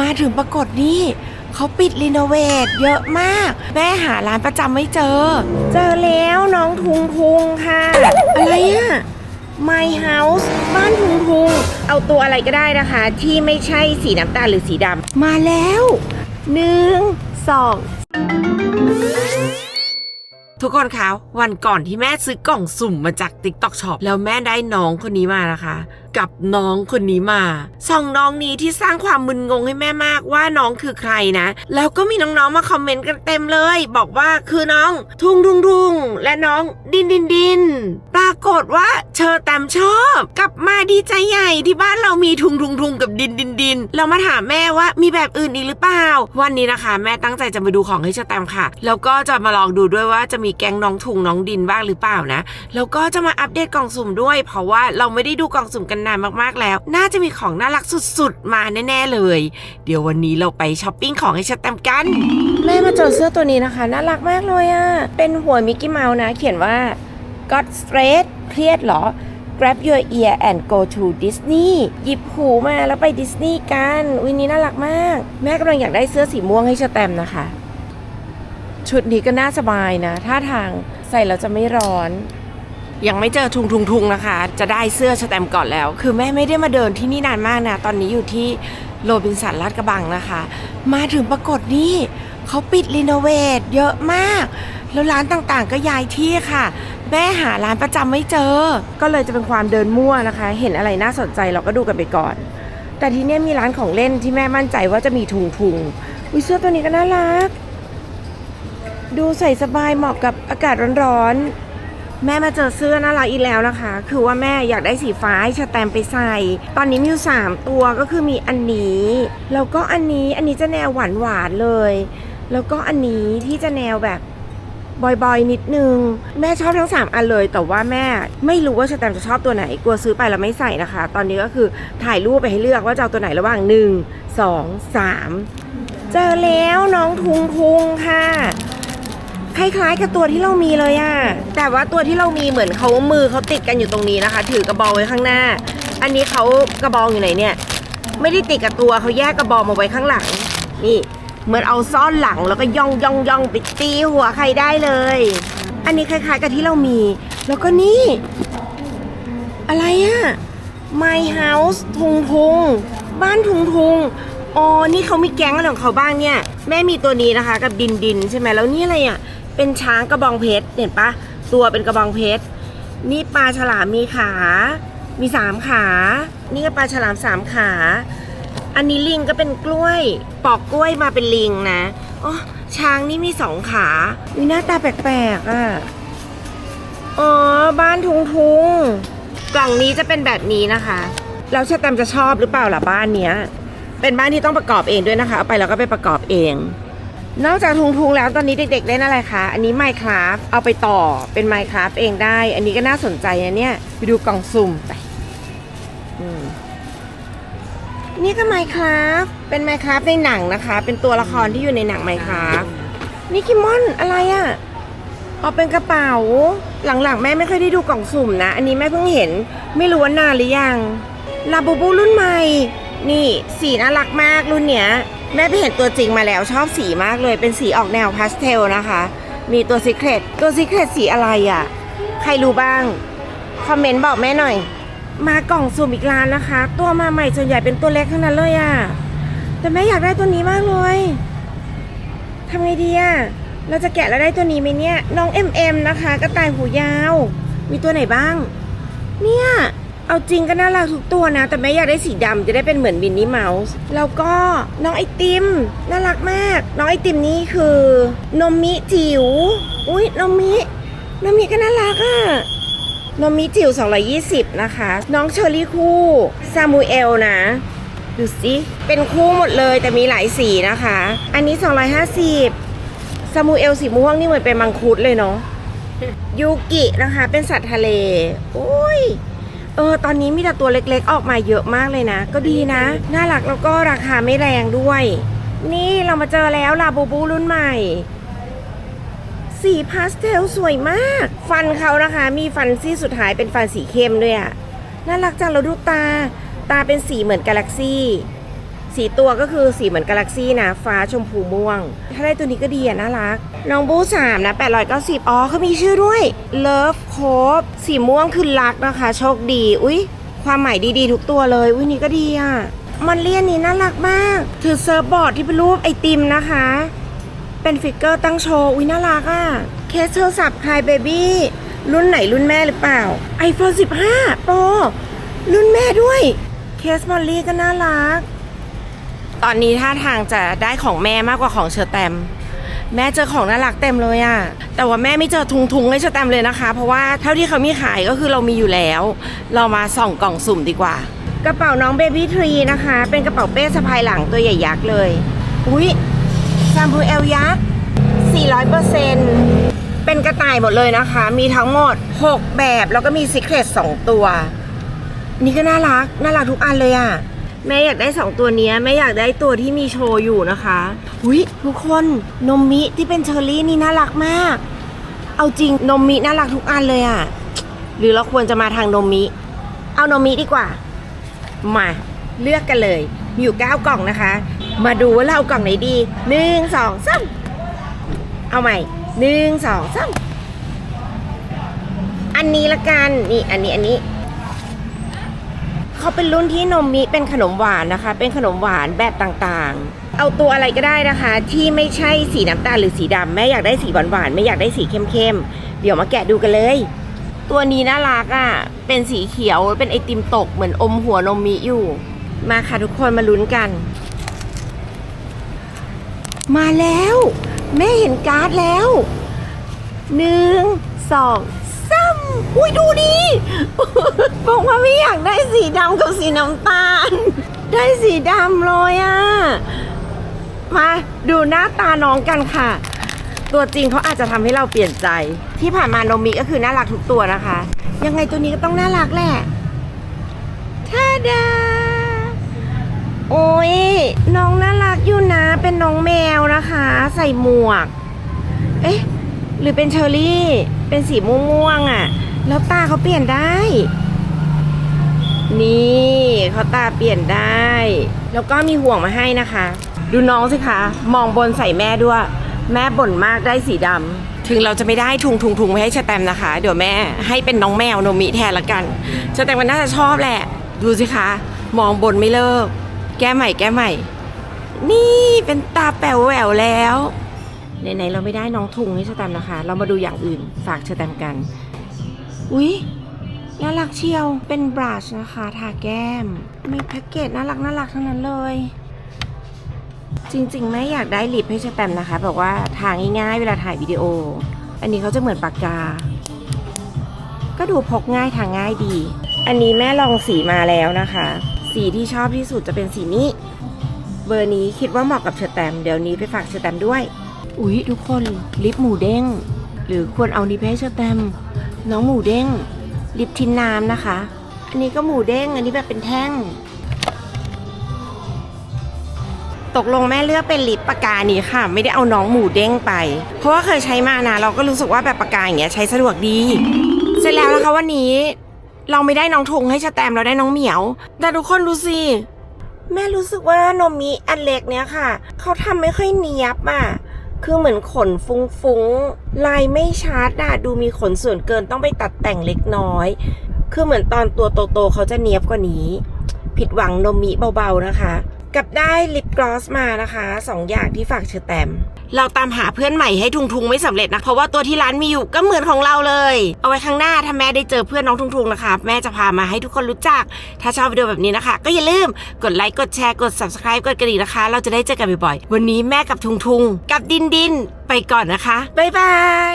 มาถึงปรากฏนี่เขาปิดรีโนเวทเยอะมาก แม่หาร้านประจำไม่เจอ เจอแล้วน้องทุงทุงค่ะ อะไรอะ My House บ้านทุงทุง เอาตัวอะไรก็ได้นะคะ ที่ไม่ใช่สีน้ำตาลหรือสีดำมาแล้วหนึ่งสอง ทุกคนคะวันก่อนที่แม่ซื้อกล่องสุ่มมาจาก TikTok Shop แล้วแม่ได้น้องคนนี้มานะคะ กับน้องคนนี้มาสองน้องนี้ที่สร้างความมึนงงให้แม่มากว่าน้องคือใครนะ แล้วก็มีน้องๆมาคอมเมนต์กันเต็มเลย บอกว่าคือน้องทุ่งทุ่งทุ่งและน้องดินดินดินากฏว่าเชอแตมชอบ กลับมาดีใจใหญ่ที่บ้านเรามีทุงทุงทุงกับดินดินดินเรามาถามแม่ว่ามีแบบอื่นอีกหรือเปล่า วันนี้นะคะ แม่ตั้งใจจะมาดูของให้เชอแตมค่ะ แล้วก็จะมาลองดูด้วยว่าจะมีแกงน้องทุงน้องดินบ้างหรือเปล่านะ แล้วก็จะมาอัปเดตกล่องสุ่มด้วย เพราะว่าเราไม่ได้ดูกล่องสุ่มกันนานมากๆแล้ว น่าจะมีของน่ารักสุดๆมาแน่ๆเลย เดี๋ยววันนี้เราไปช้อปปิ้งของให้เชอแตมกันแม่มาเจอเสื้อตัวนี้นะคะ น่ารักมากเลยอะ่ะเป็นหัวมิกกี้เมาส์นะ เขียนว่า got straight เครียดเหรอ grab your ear and go to Disney หยิบหูมาแล้วไปดิสนีย์กันวินนี้น่ารักมาก แม่กำลังอยากได้เสื้อสีม่วงให้ชแตมนะคะ ชุดนี้ก็น่าสบายนะ ท่าทางใส่แล้วจะไม่ร้อน ยังไม่เจอทุงทุงทุงนะคะ จะได้เสื้อสแตมก่อนแล้ว คือแม่ไม่ได้มาเดินที่นี่นานมากนะ ตอนนี้อยู่ที่โรบินสันลาดกระบังนะคะ มาถึงปรากฏนี่เขาปิดรีโนเวทเยอะมาก แล้วร้านต่างๆก็ย้ายที่ค่ะ แม่หาร้านประจำไม่เจอ ก็เลยจะเป็นความเดินมั่วนะคะ เห็นอะไรน่าสนใจเราก็ดูกันไปก่อน แต่ทีเนี้มีร้านของเล่นที่แม่มั่นใจว่าจะมีทุงทุงอุ้ยเสื้อตัวนี้ก็น่ารัก ดูใส่สบายเหมาะกับอากาศร้อนๆ แม่มาเจอเสื้อน่ารักอีกแล้วนะคะ คือว่าแม่อยากได้สีฟ้าให้ชาแตมไปใส่ ตอนนี้มีอยู่สามตัวก็คือมีอันนี้แล้วก็อันนี้อันนี้จะแนวหวานหวานๆเลย แล้วก็อันนี้ที่จะแนวแบบ บ่อยๆ นิดนึง แม่ชอบทั้ง 3 อันเลย แต่ว่าแม่ไม่รู้ว่าชแตมจะชอบตัวไหน กลัวซื้อไปแล้วไม่ใส่นะคะ ตอนนี้ก็คือถ่ายรูปไปให้เลือกว่าจะเอาตัวไหนระหว่าง 1 2 3 เจอแล้วน้องทุงทุงค่ะ คล้ายๆกับตัวที่เรามีเลยอะแต่ว่าตัวที่เรามีเหมือนเขามือเขาติดกันอยู่ตรงนี้นะคะ ถือกระบองไว้ข้างหน้า อันนี้เขากระบองอยู่ไหนเนี่ย ไม่ได้ติดกับตัวเขาแยกกระบองมาไว้ข้างหลัง นี่ เหมือนเอาซ่อนหลังแล้วก็ย่องย่องย่องไปตีหัวใครได้เลย อันนี้คล้ายๆกับที่เรามี แล้วก็นี่ อะไรอะ My House ทุงทุงบ้านทุงทุงอ๋อ นี่เขามีแก๊งอะไรของเขาบ้างเนี่ย แม่มีตัวนี้นะคะ กับดินดินใช่ไหมแล้วนี่อะไรอะ เป็นช้างกระบองเพชร เห็นปะ ตัวเป็นกระบองเพชร นี่ปลาฉลามมีขา มีสามขา นี่ก็ปลาฉลามสามขา อันนี้ลิงก็เป็นกล้วย ปอกกล้วยมาเป็นลิงนะอ๋อช้างนี่มีสองขามีหน้าตาแปลกๆอะ อ๋อ บ้านทุงทุงกล่องนี้จะเป็นแบบนี้นะคะแล้วชาแตมจะชอบหรือเปล่าล่ะบ้านเนี้ย เป็นบ้านที่ต้องประกอบเองด้วยนะคะ เอาไปแล้วก็ไปประกอบเอง นอกจากทุงทุงแล้วตอนนี้เด็กๆเล่นอะไรคะ อันนี้ Minecraft เอาไปต่อเป็น Minecraft เองได้ อันนี้ก็น่าสนใจนะเนี่ย ไปดูกล่องสุ่มไป นี่ก็ Minecraft เป็น Minecraft ในหนังนะคะ เป็นตัวละครที่อยู่ในหนัง Minecraft นี่คิมมอนอะไรอะ่ะเอาเป็นกระเป๋า หลังๆ แม่ไม่ค่อยได้ดูกล่องสุ่มนะ อันนี้แม่เพิ่งเห็น ไม่รู้ว่านานหรือยัง ลาบูบูรุ่นใหม่ นี่สีน่ารักมากรุ่นเนี้ย แม่ไปเห็นตัวจริงมาแล้วชอบสีมากเลย เป็นสีออกแนวพาสเทลนะคะ มีตัวซีเครตตัวซีเครตสีอะไรอะ่ะ ใครรู้บ้าง คอมเมนต์บอกแม่หน่อย มากล่องสุ่มอีกร้านนะคะ ตัวมาใหม่ส่วนใหญ่เป็นตัวเล็กทั้งนั้นเลยอะ่ะ แต่แม่อยากได้ตัวนี้มากเลยทำไงดีอะเราจะแกะแล้วได้ตัวนี้ไหมเนี่ย น้อง MM นะคะ กระต่ายหูยาว มีตัวไหนบ้าง เนี่ย เอาจริงก็น่ารักทุกตัวนะ แต่แม่อยากได้สีดำจะได้เป็นเหมือนมินนี่เมาส์ แล้วก็น้องไอติม น่ารักมาก น้องไอติมนี่คือ นมมิจิ๋ว อุ้ยนมมิ นมมิก็น่ารักอะ นมมิจิ๋ว220 นะคะ น้องเชอรี่คู่ซามูเอลนะ ดูสิเป็นคู่หมดเลยแต่มีหลายสีนะคะ อันนี้ 250ซามูเอลสีม่วงนี่เหมือนเป็นมังคุดเลยเนาะยูกินะคะ เป็นสัตว์ทะเลโอ้ยเออตอนนี้มีแต่ตัวเล็กๆ ออกมาเยอะมากเลยนะ ก็ดีนะ น่ารักแล้วก็ราคาไม่แรงด้วย นี่เรามาเจอแล้วลาบูบูรุ่นใหม่ สีพาสเทลสวยมาก ฟันเขานะคะ มีฟันซี่สุดท้ายเป็นฟันสีเข้มด้วยอะน่ารักจังเราดูตา ตาเป็นสีเหมือนกาแล็กซี่สีตัวก็คือสีเหมือนกาแล็กซี่นะ ฟ้าชมพูม่วง ถ้าได้ตัวนี้ก็ดีอะน่ารัก น้องบูสามนะ 890 อ๋อเขามีชื่อด้วย Love c o p สีม่วงคือรักนะคะ โชคดี อุ๊ยความหมายดีๆ ทุกตัวเลย อุ๊ยนี่ก็ดีอะมันเลียนนี่น่ารักมาก ถือเซิร์ฟบอร์ดที่เป็นรูปไอติมนะคะ เป็นฟิกเกอร์ตั้งโชว์ อุ๊ยน่ารักอะ เคสโทรศัพท์คลายเบบี้รุ่นไหนรุ่นแม่หรือเปล่า iPhone 15 Pro รุ่นแม่ด้วย เคสมอลลี่ก็น่ารัก ตอนนี้ท่าทางจะได้ของแม่มากกว่าของเชอร์แตม แม่เจอของน่ารักเต็มเลยอะแต่ว่าแม่ไม่เจอทุงทุงๆให้เชอร์แตมเลยนะคะ เพราะว่าเท่าที่เขามีขายก็คือเรามีอยู่แล้ว เรามาส่องกล่องสุ่มดีกว่า กระเป๋าน้องเบบี้ทรีนะคะ เป็นกระเป๋าเป้สะพายหลังตัวใหญ่ยักษ์เลย อุ๊ย ซามบูเอลยักษ์ 400%เป็นกระต่ายหมดเลยนะคะ มีทั้งหมด 6 แบบแล้วก็มีซิเรต2ตัว นี่ก็น่ารัก น่ารักทุกอันเลยอะ่ะ แม่อยากได้สองตัวนี้แม่อยากได้ตัวที่มีโชว์อยู่นะคะหุยทุกคนนมมิที่เป็นเชอร์รี่นี่น่ารักมาก เอาจริงนมมิน่ารักทุกอันเลยอะ่ะ หรือเราควรจะมาทางนมมิ เอานมมิดีกว่า มาเลือกกันเลย อยู่ 9 กล่องนะคะ มาดูว่าเราเอากล่องไหนดีหนึ่งสองสามเอาใหม่หนึ่งสองสามอันนี้ละกันนี่อันนี้อันนี้เขาเป็นรุ่นที่นมมิเป็นขนมหวานนะคะ เป็นขนมหวานแบบต่างๆ เอาตัวอะไรก็ได้นะคะ ที่ไม่ใช่สีน้ำตาลหรือสีดำแม่อยากได้สีหวานๆไม่อยากได้สีเข้มๆเดี๋ยวมาแกะดูกันเลย ตัวนี้น่ารักอะ่ะเป็นสีเขียวเป็นไอติมตกเหมือนอมหัวนมมิอยู่ มาค่ะทุกคนมาลุ้นกัน มาแล้ว แม่เห็นการ์ดแล้ว หนึ่งสองสามอุ้ยดูดิบอกว่าไม่อยากได้สีดำกับสีน้ำตาล ได้สีดำเลยอะ่ะ มาดูหน้าตาน้องกันค่ะ ตัวจริงเขาอาจจะทำให้เราเปลี่ยนใจ ที่ผ่านมาโนมิก็คือน่ารักทุกตัวนะคะ ยังไงตัวนี้ก็ต้องน่ารักแหละท่าดา โอ้ยน้องน่ารักอยู่็นน้องแมวนะคะ ใส่หมวก เอ๊ะ หรือเป็นเชอรี่ เป็นสีม่วงๆอะ่ะ แล้วตาเขาเปลี่ยนได้ นี่เขาตาเปลี่ยนได้ แล้วก็มีห่วงมาให้นะคะ ดูน้องสิคะ มองบนใส่แม่ด้วย แม่บ่นมากได้สีดำ ถึงเราจะไม่ได้ทุงทุงทุงไม่ให้ชะแตมนะคะ เดี๋ยวแม่ให้เป็นน้องแมวโนมิแทนละกันชะแตมมันน่าจะชอบแหละ ดูสิคะ มองบนไม่เลิก แก้ใหม่แก้ใหม่ นี่เป็นตาแป๋วแหววแล้วไหนๆเราไม่ได้น้องทุงให้ชะแตมนะคะ เรามาดูอย่างอื่นฝากชะแตมกัน อุ๊ยน่ารักเชียวเป็นบรัชนะคะทาแก้ม มีแพ็กเกจน่ารักน่ารักทั้งนั้นเลย จริงๆ ไม่อยากได้ลิปให้ชะแตมนะคะแบบว่าทางง่ายๆ เวลาถ่ายวิดีโอ อันนี้เขาจะเหมือนปากกา ก็ดูพกง่ายทางง่ายดี อันนี้แม่ลองสีมาแล้วนะคะ สีที่ชอบที่สุดจะเป็นสีนี้ เบอร์นี้คิดว่าเหมาะกับเชอแตมเดี๋ยวนี้ไปฝากเชอแตมด้วย อุ๊ย ทุกคนลิปหมูเด้ง หรือควรเอาลิปให้เชอแตมน้องหมูเด้ง ลิปทินน้ำนะคะ อันนี้ก็หมูเด้ง อันนี้แบบเป็นแท่ง ตกลงแม่เลือกเป็นลิปปากกานี้ค่ะ ไม่ได้เอาน้องหมูเด้งไป เพราะว่าเคยใช้มานะเราก็รู้สึกว่าแบบปากกาอย่างเงี้ยใช้สะดวกดี เสร็จแล้วนะคะวันนี้ เราไม่ได้น้องทุงให้ชะแตมเราได้น้องเหมียว แต่ทุกคนดูสิ แม่รู้สึกว่านมมิอันเล็กเนี้ยค่ะ เขาทำไม่ค่อยเนียบอะ คือเหมือนขนฟุ้งๆ ลายไม่ชัดอะ ดูมีขนส่วนเกินต้องไปตัดแต่งเล็กน้อย คือเหมือนตอนตัวโตๆเขาจะเนียบกว่านี้ ผิดหวังนมมิเบาๆนะคะ กับได้ลิปกลอสมานะคะสองอย่างที่ฝากเชอแตม เราตามหาเพื่อนใหม่ให้ทุงทุงไม่สำเร็จนะ เพราะว่าตัวที่ร้านมีอยู่ก็เหมือนของเราเลย เอาไว้ข้างหน้าถ้าแม่ได้เจอเพื่อนน้องทุงทุงนะคะ แม่จะพามาให้ทุกคนรู้จัก ถ้าชอบวิดีโอแบบนี้นะคะ ก็อย่าลืมกดไลค์กดแชร์กด subscribe กดกระดิ่งนะคะ เราจะได้เจอกันบ่อยๆวันนี้แม่กับทุงทุงกับดินดินไปก่อนนะคะบ๊ายบาย